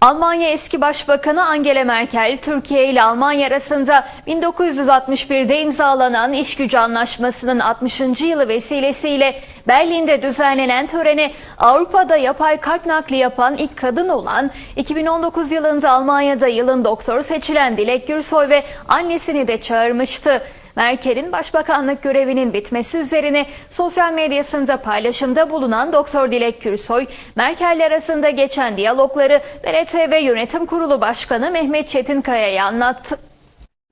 Almanya eski başbakanı Angela Merkel, Türkiye ile Almanya arasında 1961'de imzalanan iş gücü anlaşmasının 60. yılı vesilesiyle Berlin'de düzenlenen törene Avrupa'da yapay kalp nakli yapan ilk kadın olan 2019 yılında Almanya'da yılın doktoru seçilen Dilek Gürsoy ve annesini de çağırmıştı. Merkel'in başbakanlık görevinin bitmesi üzerine sosyal medyasında paylaşımda bulunan Doktor Dilek Gürsoy, Merkel arasında geçen diyalogları BRTV Yönetim Kurulu Başkanı Mehmet Çetinkaya'ya anlattı.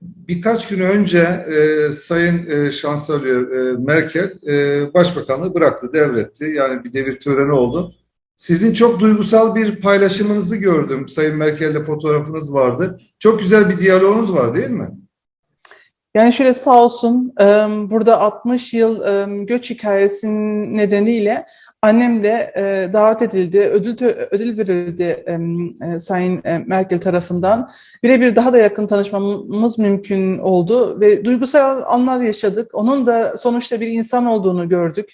Birkaç gün önce e, Sayın e, Şansölye e, Merkel e, başbakanlığı bıraktı, devretti. Yani bir devir töreni oldu. Sizin çok duygusal bir paylaşımınızı gördüm. Sayın Merkel'le fotoğrafınız vardı. Çok güzel bir diyaloğunuz var değil mi? Yani şöyle sağ olsun burada 60 yıl göç hikayesinin nedeniyle annem de davet edildi, ödül ödül verildi Sayın Merkel tarafından. Birebir daha da yakın tanışmamız mümkün oldu ve duygusal anlar yaşadık. Onun da sonuçta bir insan olduğunu gördük.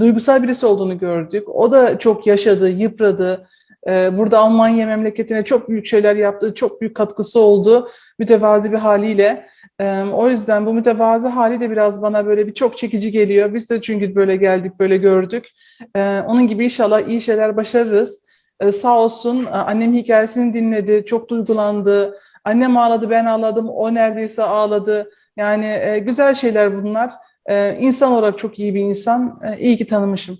Duygusal birisi olduğunu gördük. O da çok yaşadı, yıpradı. Burada Almanya memleketine çok büyük şeyler yaptı, çok büyük katkısı oldu mütevazi bir haliyle. O yüzden bu mütevazı hali de biraz bana böyle bir çok çekici geliyor. Biz de çünkü böyle geldik, böyle gördük. Onun gibi inşallah iyi şeyler başarırız. Sağ olsun annem hikayesini dinledi, çok duygulandı. Annem ağladı, ben ağladım, o neredeyse ağladı. Yani güzel şeyler bunlar. İnsan olarak çok iyi bir insan. İyi ki tanımışım.